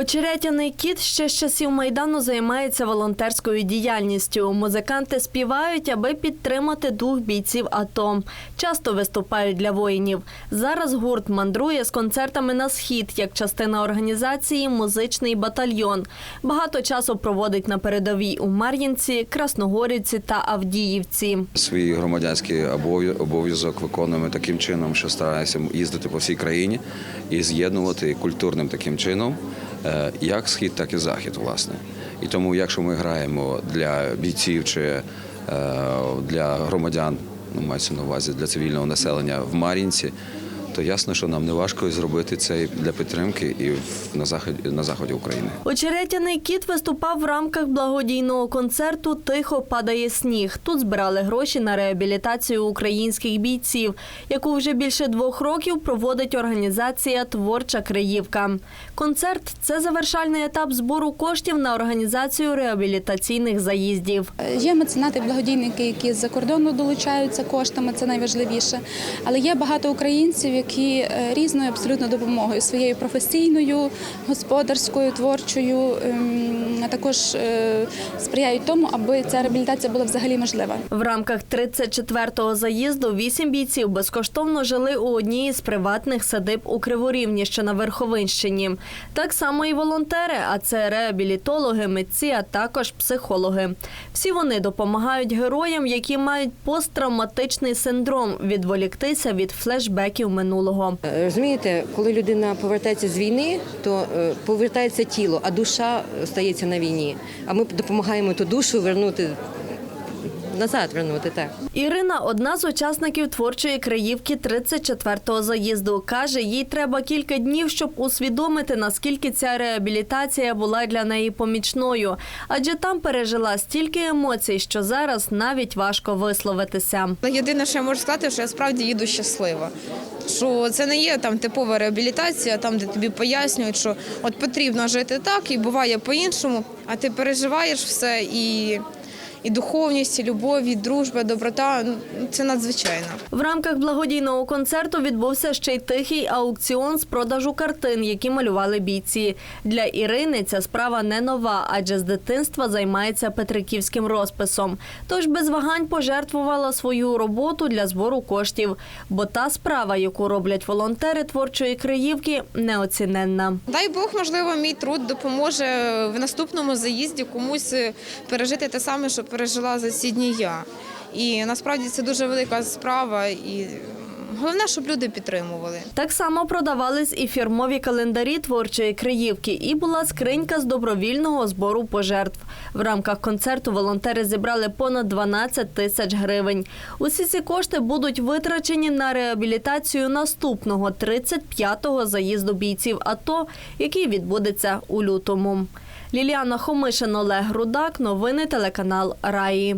Очеретяний кіт ще з часів майдану займається волонтерською діяльністю. Музиканти співають, аби підтримати дух бійців АТО. Часто виступають для воїнів. Зараз гурт мандрує з концертами на схід як частина організації Музичний батальйон. Багато часу проводить на передовій у Мар'їнці, Красногорівці та Авдіївці. Свій громадянський обов'язок виконуємо таким чином, що стараємося їздити по всій країні і з'єднувати культурним таким чином як схід, так і захід, власне. І тому, якщо ми граємо для бійців чи е, для громадян, ну мається на увазі для цивільного населення в Мар'їнці, то ясно, що нам не важко зробити це для підтримки і на заході на заході України. Очеретяний кіт виступав в рамках благодійного концерту Тихо падає сніг. Тут збирали гроші на реабілітацію українських бійців, яку вже більше двох років проводить організація Творча Криївка. Концерт це завершальний етап збору коштів на організацію реабілітаційних заїздів. Є меценати, благодійники, які з-за кордону долучаються коштами, це найважливіше. Але є багато українців, які е, різною абсолютно допомогою своєю професійною, господарською, творчою, ем, а також е, сприяють тому, аби ця реабілітація була взагалі можлива. В рамках 34-го заїзду вісім бійців безкоштовно жили у одній із приватних садиб у Криворівні, що на Верховинщині. Так само і волонтери, а це реабілітологи, митці, а також психологи. Всі вони допомагають героям, які мають посттравматичний синдром, відволіктися від флешбеків минулого. Е, Розумієте, коли людина повертається з війни, то е, повертається тіло, а душа стається на війні. А ми допомагаємо ту душу вернути назад, вернути так. Ірина одна з учасників творчої краївки 34-го заїзду. Каже, їй треба кілька днів, щоб усвідомити, наскільки ця реабілітація була для неї помічною, адже там пережила стільки емоцій, що зараз навіть важко висловитися. Єдине, що я можу сказати, що я справді їду щаслива. Що це не є там типова реабілітація, там де тобі пояснюють, що от потрібно жити так і буває по-іншому, а ти переживаєш все і, і духовність, і любов, і дружба, доброта ну, це надзвичайно. В рамках благодійного концерту відбувся ще й тихий аукціон з продажу картин, які малювали бійці. Для Ірини ця справа не нова, адже з дитинства займається петриківським розписом. Тож без вагань пожертвувала свою роботу для збору коштів. Бо та справа, яку роблять волонтери творчої краївки, неоціненна. Дай Бог, можливо, мій труд допоможе в наступному заїзді комусь пережити те саме, що пережила за ці дні я. І насправді це дуже велика справа, і головне, щоб люди підтримували. Так само продавались і фірмові календарі творчої краївки, і була скринька з добровільного збору пожертв. В рамках концерту волонтери зібрали понад 12 тисяч гривень. Усі ці кошти будуть витрачені на реабілітацію наступного 35-го заїзду бійців АТО, який відбудеться у лютому. Ліліана Хомишин, Олег Рудак. Новини телеканал Раї.